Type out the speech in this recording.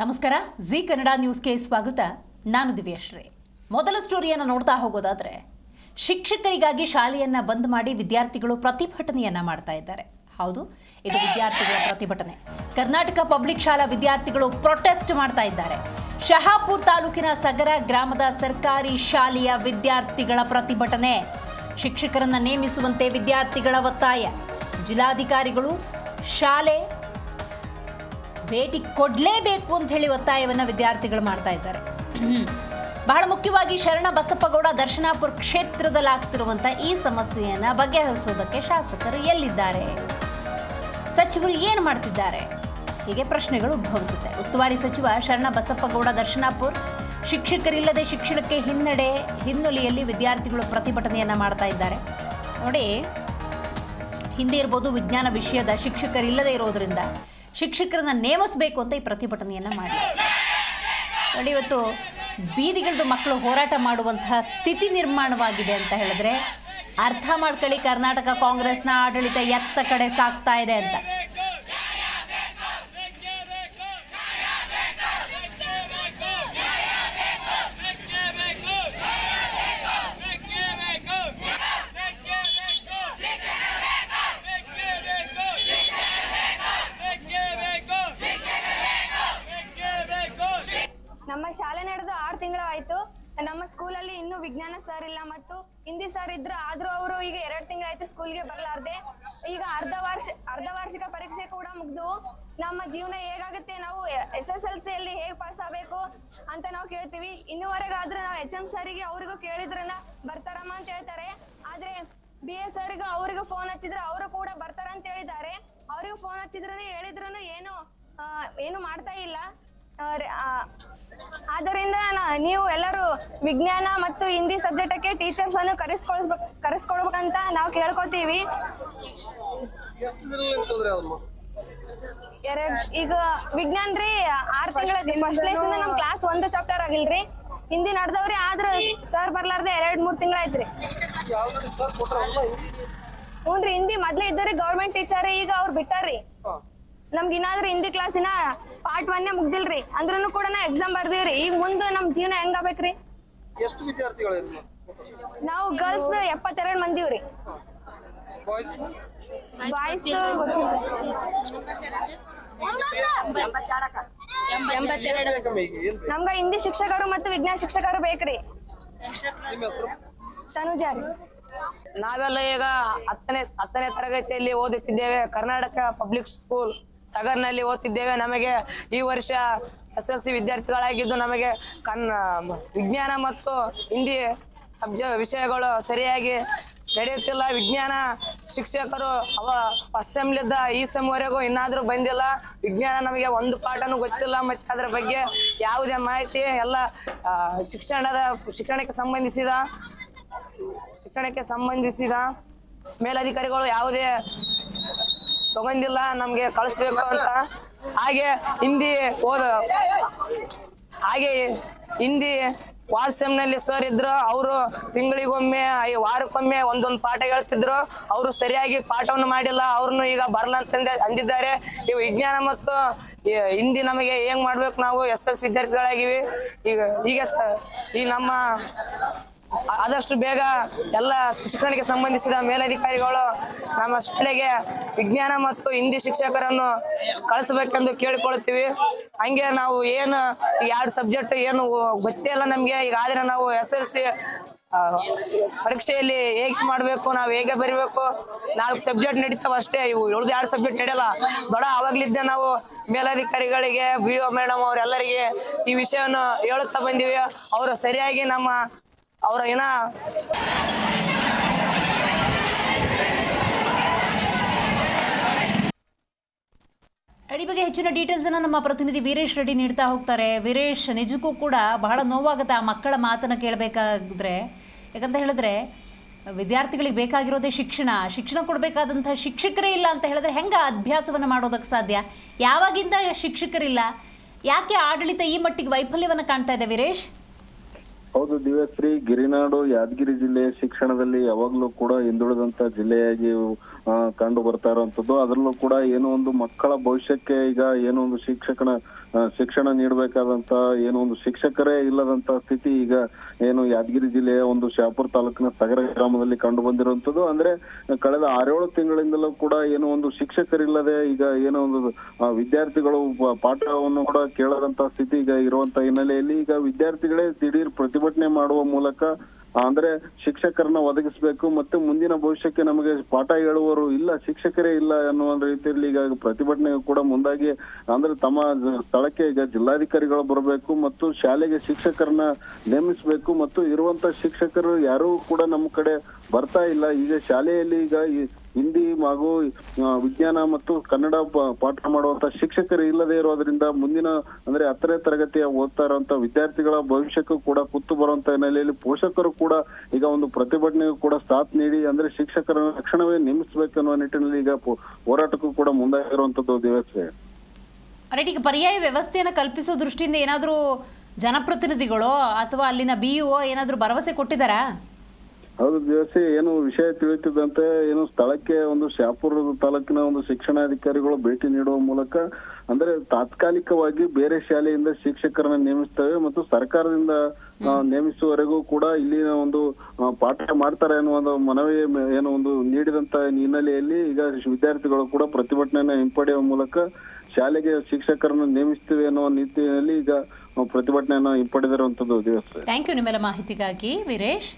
ನಮಸ್ಕಾರ. ಜಿ ಕನ್ನಡ ನ್ಯೂಸ್ಗೆ ಸ್ವಾಗತ. ನಾನು ದಿವ್ಯಶ್ರೀ. ಮೊದಲ ಸ್ಟೋರಿಯನ್ನು ನೋಡ್ತಾ ಹೋಗೋದಾದ್ರೆ, ಶಿಕ್ಷಕರಿಗಾಗಿ ಶಾಲೆಯನ್ನು ಬಂದ್ ಮಾಡಿ ವಿದ್ಯಾರ್ಥಿಗಳು ಪ್ರತಿಭಟನೆಯನ್ನು ಮಾಡ್ತಾ ಇದ್ದಾರೆ. ಹೌದು, ಇದು ವಿದ್ಯಾರ್ಥಿಗಳ ಪ್ರತಿಭಟನೆ. ಕರ್ನಾಟಕ ಪಬ್ಲಿಕ್ ಶಾಲಾ ವಿದ್ಯಾರ್ಥಿಗಳು ಪ್ರೊಟೆಸ್ಟ್ ಮಾಡ್ತಾ ಇದ್ದಾರೆ. ಶಹಾಪುರ್ ತಾಲೂಕಿನ ಸಗರ ಗ್ರಾಮದ ಸರ್ಕಾರಿ ಶಾಲೆಯ ವಿದ್ಯಾರ್ಥಿಗಳ ಪ್ರತಿಭಟನೆ. ಶಿಕ್ಷಕರನ್ನು ನೇಮಿಸುವಂತೆ ವಿದ್ಯಾರ್ಥಿಗಳ ಒತ್ತಾಯ. ಜಿಲ್ಲಾಧಿಕಾರಿಗಳು ಶಾಲೆ ಭೇಟಿ ಕೊಡಲೇಬೇಕು ಅಂತ ಹೇಳಿ ಒತ್ತಾಯವನ್ನು ವಿದ್ಯಾರ್ಥಿಗಳು ಮಾಡ್ತಾ ಇದ್ದಾರೆ. ಬಹಳ ಮುಖ್ಯವಾಗಿ ಶರಣ ಬಸಪ್ಪಗೌಡ ದರ್ಶನಾಪುರ ಕ್ಷೇತ್ರದಲ್ಲಿ ಆಗ್ತಿರುವಂಥ ಈ ಸಮಸ್ಯೆಯನ್ನು ಬಗೆಹರಿಸೋದಕ್ಕೆ ಶಾಸಕರು ಎಲ್ಲಿದ್ದಾರೆ? ಸಚಿವರು ಏನು ಮಾಡ್ತಿದ್ದಾರೆ? ಹೀಗೆ ಪ್ರಶ್ನೆಗಳು ಉದ್ಭವಿಸುತ್ತೆ. ಉಸ್ತುವಾರಿ ಸಚಿವ ಶರಣ ಬಸಪ್ಪಗೌಡ ದರ್ಶನಾಪುರ್, ಶಿಕ್ಷಕರಿಲ್ಲದೆ ಶಿಕ್ಷಣಕ್ಕೆ ಹಿನ್ನಡೆ, ಹಿನ್ನೆಲೆಯಲ್ಲಿ ವಿದ್ಯಾರ್ಥಿಗಳು ಪ್ರತಿಭಟನೆಯನ್ನ ಮಾಡ್ತಾ ಇದ್ದಾರೆ. ನೋಡಿ, ಹಿಂದೆ ಇರ್ಬೋದು ವಿಜ್ಞಾನ ವಿಷಯದ ಶಿಕ್ಷಕರಿಲ್ಲದೆ ಇರೋದ್ರಿಂದ ಶಿಕ್ಷಕರನ್ನ ನೇಮಿಸಬೇಕು ಅಂತ ಈ ಪ್ರತಿಭಟನೆಯನ್ನ ಮಾಡಿ ನೋಡಿ, ಇವತ್ತು ಬೀದಿಗಳದ್ದು ಮಕ್ಕಳು ಹೋರಾಟ ಮಾಡುವಂತಹ ಸ್ಥಿತಿ ನಿರ್ಮಾಣವಾಗಿದೆ ಅಂತ ಹೇಳಿದ್ರೆ ಅರ್ಥ ಮಾಡ್ಕೊಳ್ಳಿ, ಕರ್ನಾಟಕ ಕಾಂಗ್ರೆಸ್ನ ಆಡಳಿತ ಎತ್ತ ಕಡೆ ಸಾಕ್ತಾ ಇದೆ ಅಂತ. ನಮ್ಮ ಸ್ಕೂಲಲ್ಲಿ ಇನ್ನೂ ವಿಜ್ಞಾನ ಸರ್ ಇಲ್ಲ ಮತ್ತು ಹಿಂದಿ ಸರ್ ಇದ್ರು ಆದ್ರೂ ಅವರು ಈಗ ಎರಡು ತಿಂಗಳಾಯ್ತು ಸ್ಕೂಲ್ಗೆ ಬರಲಾರ್ದೆ. ಈಗ ಅರ್ಧ ವಾರ್ಷ, ಅರ್ಧ ವಾರ್ಷಿಕ ಪರೀಕ್ಷೆ ಕೂಡ ಮುಗ್ದು ನಮ್ಮ ಜೀವನ ಹೇಗಾಗುತ್ತೆ, ನಾವು ಎಸ್ ಎಸ್ ಎಲ್ ಸಿಯಲ್ಲಿ ಹೇಗೆ ಪಾಸ್ ಆಗಬೇಕು ಅಂತ ನಾವು ಕೇಳ್ತೀವಿ. ಇನ್ನುವರೆಗಾದ್ರೂ ನಾವು ಎಚ್ ಎಂ ಸರಿಗೆ ಅವ್ರಿಗೂ ಕೇಳಿದ್ರನ್ನ ಬರ್ತಾರಮ್ಮ ಅಂತ ಹೇಳ್ತಾರೆ. ಆದ್ರೆ ಬಿ ಎಸ್ ಸರ್ಗೂ ಅವ್ರಿಗೂ ಫೋನ್ ಹಚ್ಚಿದ್ರೆ, ಅವರು ಕೂಡ ಬರ್ತಾರ ಅಂತ ಹೇಳಿದ್ದಾರೆ. ಅವ್ರಿಗೂ ಫೋನ್ ಹಚ್ಚಿದ್ರು ಹೇಳಿದ್ರು ಏನು ಏನು ಮಾಡ್ತಾ ಇಲ್ಲ. ಆದ್ದರಿಂದ ನೀವು ಎಲ್ಲರೂ ವಿಜ್ಞಾನ ಮತ್ತು ಹಿಂದಿ ಸಬ್ಜೆಕ್ಟಕ್ಕೆ ಟೀಚರ್ಸ್ ಅನ್ನು ಕರೆಸ್ಕೊಳ್ಸ್ಬೇಕು ಕರೆಸ್ಕೊಳ್ಬೇಕಂತ ನಾವು ಕೇಳ್ಕೊತೀವಿ. ಎರಡ್ ಈಗ ವಿಜ್ಞಾನ ರೀ ಆರ್ ತಿಂಗಳ ಫಸ್ಟ್ ಲೇಸಿಂದ ನಮ್ ಕ್ಲಾಸ್ ಒಂದು ಚಾಪ್ಟರ್ ಆಗಿಲ್ರಿ. ಹಿಂದಿ ನಡ್ದವ್ರಿ ಆದ್ರ ಸರ್ ಬರ್ಲಾರ್ದೆ ಎರಡ್ ಮೂರ್ ತಿಂಗಳಾಯ್ತ್ರಿ ಆಲ್ರೆಡಿ ಸರ್ ಕೊಟ್ರಲ್ಲ ಹಿಂದಿ? ಹ್ಞೂನ್ರಿ ಹಿಂದಿ ಮೊದ್ಲೇ ಇದ್ದರಿ ಗೌರ್ಮೆಂಟ್ ಟೀಚರ್ ಈಗ ಅವ್ರು ಬಿಟ್ಟಾರ್ರಿ. ನಮ್ಗೆ ಇನ್ನಾದ್ರೂ ಹಿಂದಿ ಕ್ಲಾಸಿನ ಪಾರ್ಟ್ ಒನ್ನೇ ಮುಗ್ದಿಲ್ರಿ. ಅಂದ್ರೂ ಕೂಡ ನಾ ಎಕ್ಸಾಮ್ ಬರ್ದೀವ್ರಿ. ಈಗ ಮುಂದೆ ನಮ್ ಜೀವನ ಹೆಂಗಾಗ್ಬೇಕ್ರಿ ಎಷ್ಟು ವಿದ್ಯಾರ್ಥಿಗಳು ನಾವು ಗರ್ಲ್ಸ್ ಎಪ್ಪತ್ತೆರಡು ಮಂದಿವ್ರಿ. ಬಾಯ್ಸ್ ಬಾಯ್ಸ್ ನಮ್ಗ ಹಿಂದಿ ಶಿಕ್ಷಕರು ಮತ್ತು ವಿಜ್ಞಾನ ಶಿಕ್ಷಕರು ಬೇಕ್ರಿ. ತನುಜಾರಿ ನಾವೆಲ್ಲ ಈಗ ಹತ್ತನೇ ಹತ್ತನೇ ತರಗತಿಯಲ್ಲಿ ಓದುತ್ತಿದ್ದೇವೆ. ಕರ್ನಾಟಕ ಪಬ್ಲಿಕ್ ಸ್ಕೂಲ್ ಸಗರ್ನಲ್ಲಿ ಓದ್ತಿದ್ದೇವೆ. ನಮಗೆ ಈ ವರ್ಷ ಎಸ್ ಎಸ್ ಸಿ ವಿದ್ಯಾರ್ಥಿಗಳಾಗಿದ್ದು ನಮಗೆ ಕನ್ನ ವಿಜ್ಞಾನ ಮತ್ತು ಹಿಂದಿ ಸಬ್ಜ, ವಿಷಯಗಳು ಸರಿಯಾಗಿ ನಡೆಯುತ್ತಿಲ್ಲ. ವಿಜ್ಞಾನ ಶಿಕ್ಷಕರು ಅವ ಫಸ್ಟ್ ಈ ಸೆಮ್ವರೆಗೂ ಇನ್ನಾದರೂ ಬಂದಿಲ್ಲ. ವಿಜ್ಞಾನ ನಮಗೆ ಒಂದು ಪಾಠನೂ ಗೊತ್ತಿಲ್ಲ. ಮತ್ತೆ ಅದರ ಬಗ್ಗೆ ಯಾವುದೇ ಮಾಹಿತಿ ಎಲ್ಲ ಶಿಕ್ಷಣದ, ಶಿಕ್ಷಣಕ್ಕೆ ಸಂಬಂಧಿಸಿದ ಶಿಕ್ಷಣಕ್ಕೆ ಸಂಬಂಧಿಸಿದ ಮೇಲಧಿಕಾರಿಗಳು ಯಾವುದೇ ತಗೊಂಡಿಲ್ಲ, ನಮ್ಗೆ ಕಳಿಸ್ಬೇಕು ಅಂತ. ಹಾಗೆ ಹಿಂದಿ ಓದ ಹಾಗೆ ಹಿಂದಿ ವಾಲ್ ಸೆಮ್ನಲ್ಲಿ ಸರ್ ಇದ್ರು, ಅವರು ತಿಂಗಳಿಗೊಮ್ಮೆ, ಐ ವಾರಕ್ಕೊಮ್ಮೆ ಒಂದೊಂದು ಪಾಠ ಹೇಳ್ತಿದ್ರು. ಅವರು ಸರಿಯಾಗಿ ಪಾಠವನ್ನು ಮಾಡಿಲ್ಲ, ಅವ್ರನ್ನು ಈಗ ಬರಲ್ಲ ಅಂದಿದ್ದಾರೆ. ಈ ವಿಜ್ಞಾನ ಮತ್ತು ಹಿಂದಿ ನಮಗೆ ಹೆಂಗ್ ಮಾಡ್ಬೇಕು ನಾವು, ಎಸ್ ಎಸ್ ವಿದ್ಯಾರ್ಥಿಗಳಾಗಿವಿ. ಈಗ ಈಗ ಸರ್ ಈ ನಮ್ಮ ಆದಷ್ಟು ಬೇಗ ಎಲ್ಲ ಶಿಕ್ಷಣಕ್ಕೆ ಸಂಬಂಧಿಸಿದ ಮೇಲಧಿಕಾರಿಗಳು ನಮ್ಮ ಶಾಲೆಗೆ ವಿಜ್ಞಾನ ಮತ್ತು ಹಿಂದಿ ಶಿಕ್ಷಕರನ್ನು ಕಳಿಸ್ಬೇಕೆಂದು ಕೇಳಿಕೊಳ್ತೀವಿ. ಹಂಗೆ ನಾವು ಏನು ಎರಡು ಸಬ್ಜೆಕ್ಟ್ ಏನು ಗೊತ್ತೇ ಇಲ್ಲ ನಮಗೆ. ಈಗ ಆದರೆ ನಾವು ಎಸ್ ಎಲ್ ಸಿ ಪರೀಕ್ಷೆಯಲ್ಲಿ ಹೇಗೆ ಮಾಡಬೇಕು, ನಾವು ಹೇಗೆ ಬರಿಬೇಕು, ನಾಲ್ಕು ಸಬ್ಜೆಕ್ಟ್ ನಡೀತಾವ ಅಷ್ಟೇ. ಇವು ಉಳಿದ ಎರಡು ಸಬ್ಜೆಕ್ಟ್ ನಡೆಯಲ್ಲ. ದೊಡ್ಡ ಆವಾಗ್ಲಿದ್ದ ನಾವು ಮೇಲಧಿಕಾರಿಗಳಿಗೆ, ಬಿ ಓ ಮೇಡಮ್ ಅವರೆಲ್ಲರಿಗೆ ಈ ವಿಷಯವನ್ನು ಹೇಳುತ್ತಾ ಬಂದಿವಿ. ಅವರು ಸರಿಯಾಗಿ ನಮ್ಮ ಅವರ ಏನ? ಈ ಬಗ್ಗೆ ಹೆಚ್ಚಿನ ಡೀಟೇಲ್ಸ್ ಅನ್ನ ನಮ್ಮ ಪ್ರತಿನಿಧಿ ವೀರೇಶ್ ರೆಡ್ಡಿ ನೀಡ್ತಾ ಹೋಗ್ತಾರೆ. ವೀರೇಶ್, ನಿಜಕ್ಕೂ ಕೂಡ ಬಹಳ ನೋವಾಗುತ್ತೆ ಆ ಮಕ್ಕಳ ಮಾತನ್ನ ಕೇಳಬೇಕಾದ್ರೆ. ಯಾಕಂತ ಹೇಳಿದ್ರೆ, ವಿದ್ಯಾರ್ಥಿಗಳಿಗೆ ಬೇಕಾಗಿರೋದೇ ಶಿಕ್ಷಣ. ಶಿಕ್ಷಣ ಕೊಡಬೇಕಾದಂತಹ ಶಿಕ್ಷಕರೇ ಇಲ್ಲ ಅಂತ ಹೇಳಿದ್ರೆ ಹೆಂಗೆ ಅಭ್ಯಾಸವನ್ನು ಮಾಡೋದಕ್ಕೆ ಸಾಧ್ಯ? ಯಾವಾಗಿಂದ ಶಿಕ್ಷಕರಿಲ್ಲ? ಯಾಕೆ ಆಡಳಿತ ಈ ಮಟ್ಟಿಗೆ ವೈಫಲ್ಯವನ್ನು ಕಾಣ್ತಾ ಇದೆ ವೀರೇಶ್? ಹೌದು ದಿವ್ಯಶ್ರೀ ಗಿರಿನಾಡು ಯಾದಗಿರಿ ಜಿಲ್ಲೆಯ ಶಿಕ್ಷಣದಲ್ಲಿ ಯಾವಾಗಲೂ ಕೂಡ ಹಿಂದುಳಿದಂತ ಜಿಲ್ಲೆಯಾಗಿ ಕಂಡು ಬರ್ತಾ ಇರುವಂತದ್ದು ಅದರಲ್ಲೂ ಕೂಡ ಏನೋ ಒಂದು ಮಕ್ಕಳ ಭವಿಷ್ಯಕ್ಕೆ ಈಗ ಏನೋ ಒಂದು ಶಿಕ್ಷಕನ ಶಿಕ್ಷಣ ನೀಡಬೇಕಾದಂತ ಏನೋ ಒಂದು ಶಿಕ್ಷಕರೇ ಇಲ್ಲದಂತ ಸ್ಥಿತಿ ಈಗ ಏನು ಯಾದಗಿರಿ ಜಿಲ್ಲೆಯ ಒಂದು ಶಾಪುರ್ ತಾಲೂಕಿನ ಸಗರ ಗ್ರಾಮದಲ್ಲಿ ಕಂಡು ಬಂದಿರುವಂತದ್ದು ಅಂದ್ರೆ ಕಳೆದ ಆರೇಳು ತಿಂಗಳಿಂದಲೂ ಕೂಡ ಏನೋ ಒಂದು ಶಿಕ್ಷಕರಿಲ್ಲದೆ ಈಗ ಏನೋ ಒಂದು ವಿದ್ಯಾರ್ಥಿಗಳು ಪಾಠವನ್ನು ಕೂಡ ಕೇಳದಂತ ಸ್ಥಿತಿ ಈಗ ಇರುವಂತ ಹಿನ್ನೆಲೆಯಲ್ಲಿ ಈಗ ವಿದ್ಯಾರ್ಥಿಗಳೇ ದಿಢೀರ್ ಪ್ರತಿಭಟನೆ ಮಾಡುವ ಮೂಲಕ ಅಂದ್ರೆ ಶಿಕ್ಷಕರನ್ನ ಒದಗಿಸಬೇಕು ಮತ್ತೆ ಮುಂದಿನ ಭವಿಷ್ಯಕ್ಕೆ ನಮಗೆ ಪಾಠ ಹೇಳುವವರು ಇಲ್ಲ, ಶಿಕ್ಷಕರೇ ಇಲ್ಲ ಅನ್ನುವ ರೀತಿಯಲ್ಲಿ ಈಗ ಪ್ರತಿಭಟನೆ ಕೂಡ ಮುಂದಾಗಿ, ಅಂದ್ರೆ ತಮ್ಮ ಸ್ಥಳಕ್ಕೆ ಈಗ ಜಿಲ್ಲಾಧಿಕಾರಿಗಳು ಬರಬೇಕು ಮತ್ತು ಶಾಲೆಗೆ ಶಿಕ್ಷಕರನ್ನ ನೇಮಿಸಬೇಕು ಮತ್ತು ಇರುವಂತ ಶಿಕ್ಷಕರು ಯಾರೂ ಕೂಡ ನಮ್ಮ ಕಡೆ ಬರ್ತಾ ಇಲ್ಲ. ಈಗ ಶಾಲೆಯಲ್ಲಿ ಈಗ ಹಿಂದಿ ಹಾಗೂ ವಿಜ್ಞಾನ ಮತ್ತು ಕನ್ನಡ ಪಾಠ ಮಾಡುವಂತ ಶಿಕ್ಷಕರು ಇಲ್ಲದೆ ಇರೋದ್ರಿಂದ ಮುಂದಿನ, ಅಂದ್ರೆ ಹತ್ತನೇ ತರಗತಿಯ ಓದ್ತಾ ಇರುವಂತ ವಿದ್ಯಾರ್ಥಿಗಳ ಭವಿಷ್ಯಕ್ಕೂ ಕೂಡ ಕುತ್ತು ಬರುವಂತ ಹಿನ್ನೆಲೆಯಲ್ಲಿ ಪೋಷಕರು ಕೂಡ ಈಗ ಒಂದು ಪ್ರತಿಭಟನೆಗೂ ಕೂಡ ಸಾಥ್ ನೀಡಿ, ಅಂದ್ರೆ ಶಿಕ್ಷಕರನ್ನು ತಕ್ಷಣವೇ ನೇಮಿಸಬೇಕು ಅನ್ನುವ ನಿಟ್ಟಿನಲ್ಲಿ ಈಗ ಹೋರಾಟಕ್ಕೂ ಕೂಡ ಮುಂದಾಗಿರುವಂತದ್ದು ದಿವಸ ರೈಟ್ ಈಗ ಪರ್ಯಾಯ ವ್ಯವಸ್ಥೆಯನ್ನು ಕಲ್ಪಿಸೋ ದೃಷ್ಟಿಯಿಂದ ಏನಾದರೂ ಜನಪ್ರತಿನಿಧಿಗಳು ಅಥವಾ ಅಲ್ಲಿನ ಬಿಇಒ ಯು ಏನಾದರೂ ಭರವಸೆ ಕೊಟ್ಟಿದ್ದಾರಾ? ಹೌದು ದಿವಸಿ ಏನು ವಿಷಯ ತಿಳಿಯುತ್ತಿದ್ದಂತೆ ಏನು ಸ್ಥಳಕ್ಕೆ ಒಂದು ಶಾಪುರ ತಾಲೂಕಿನ ಒಂದು ಶಿಕ್ಷಣಾಧಿಕಾರಿಗಳು ಭೇಟಿ ನೀಡುವ ಮೂಲಕ ಅಂದ್ರೆ ತಾತ್ಕಾಲಿಕವಾಗಿ ಬೇರೆ ಶಾಲೆಯಿಂದ ಶಿಕ್ಷಕರನ್ನ ನೇಮಿಸ್ತೇವೆ ಮತ್ತು ಸರ್ಕಾರದಿಂದ ನೇಮಿಸುವವರೆಗೂ ಕೂಡ ಇಲ್ಲಿನ ಒಂದು ಪಾಠ ಮಾಡ್ತಾರೆ ಅನ್ನುವ ಒಂದು ಮನವಿ ಏನು ಒಂದು ನೀಡಿದಂತ ಹಿನ್ನೆಲೆಯಲ್ಲಿ ಈಗ ವಿದ್ಯಾರ್ಥಿಗಳು ಕೂಡ ಪ್ರತಿಭಟನೆಯನ್ನ ಹಿಂಪಡೆಯುವ ಮೂಲಕ ಶಾಲೆಗೆ ಶಿಕ್ಷಕರನ್ನು ನೇಮಿಸ್ತೀವಿ ಅನ್ನುವ ನೀತಿಯಲ್ಲಿ ಈಗ ಪ್ರತಿಭಟನೆಯನ್ನ ಹಿಂಪಡೆದಿರುವಂತದ್ದು ದಿವಸ. ಥ್ಯಾಂಕ್ ಯು ನಿಮ್ಮೆಲ್ಲ ಮಾಹಿತಿಗಾಗಿ ವೀರೇಶ್.